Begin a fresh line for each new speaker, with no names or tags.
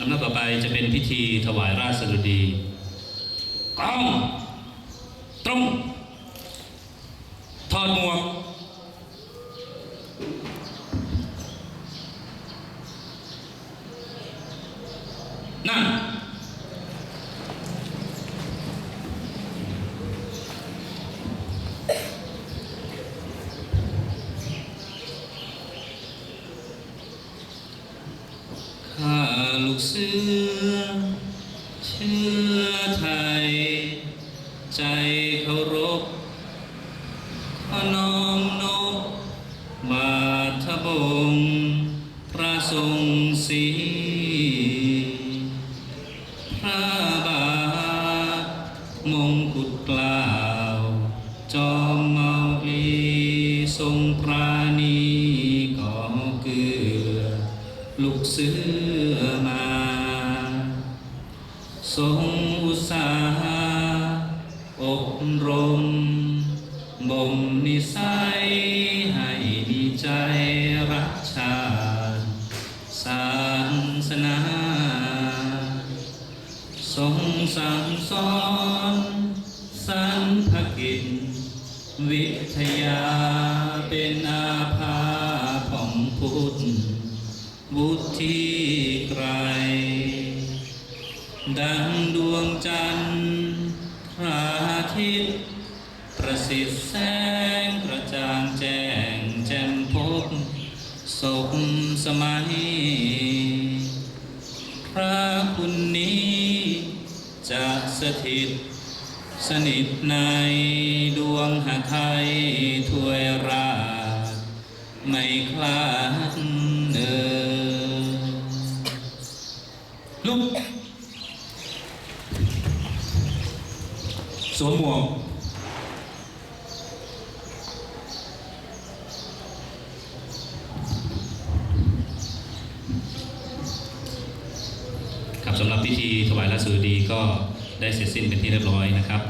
ลำดับต่อไปจะเป็นพิธีถวายราชสดุดีกล้องตรงถอดหมวกนั่ง ข้าลูกเสือ เชื้อไทย ใจเคารพขอน้อมนบบาทบงพระทรงศรีพระบาทมงกุฎกล่าว จอมเมาอีทรงปรา ทรงอุตสาหะอบรม บ่มนิสัย ให้มีใจรักชาติศาสนาทรงสั่งสอนสรรพกิจ วิทยาเป็นอาภาของพุทธบุตรที่ไกล ดังดวงจันทร์พระอาทิตย์ประสิทธิ์แสงกระจ่างแจ้งแจ่มพบสมสมัย พระคุณนี้จะสถิต สนิทในดวงหาไทยถวยราชไม่คลาดเดินลุก สวมหมวกครับสำหรับพิธีถวายราชสุดีก็ได้เสร็จสิ้นเป็นที่เรียบร้อยนะครับ